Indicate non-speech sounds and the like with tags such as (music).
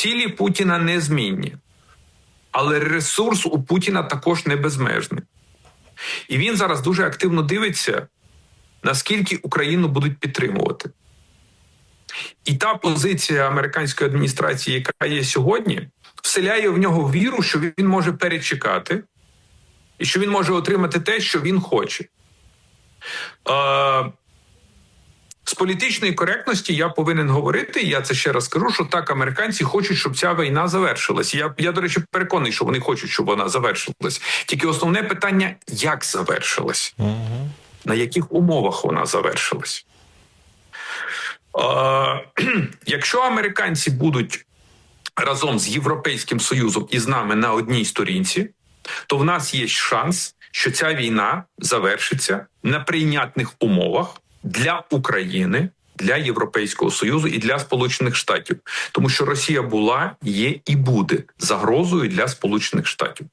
Цілі Путіна незмінні, але ресурс у Путіна також не безмежний. І він зараз дуже активно дивиться, наскільки Україну будуть підтримувати. І та позиція американської адміністрації, яка є сьогодні, вселяє в нього віру, що він може перечекати, і що він може отримати те, що він хоче. Політичної коректності я повинен говорити. Я це ще раз скажу, що так американці хочуть, щоб ця війна завершилась. Я, я до речі, переконаний, що вони хочуть, щоб вона завершилась. Тільки основне питання: як завершилась, Угу. на яких умовах вона завершилась. Е, (clears throat) якщо американці будуть разом з Європейським Союзом і з нами на одній сторінці, то в нас є шанс, що ця війна завершиться на прийнятних умовах для України, для Європейського Союзу і для Сполучених Штатів, тому що Росія була, є і буде загрозою для Сполучених Штатів.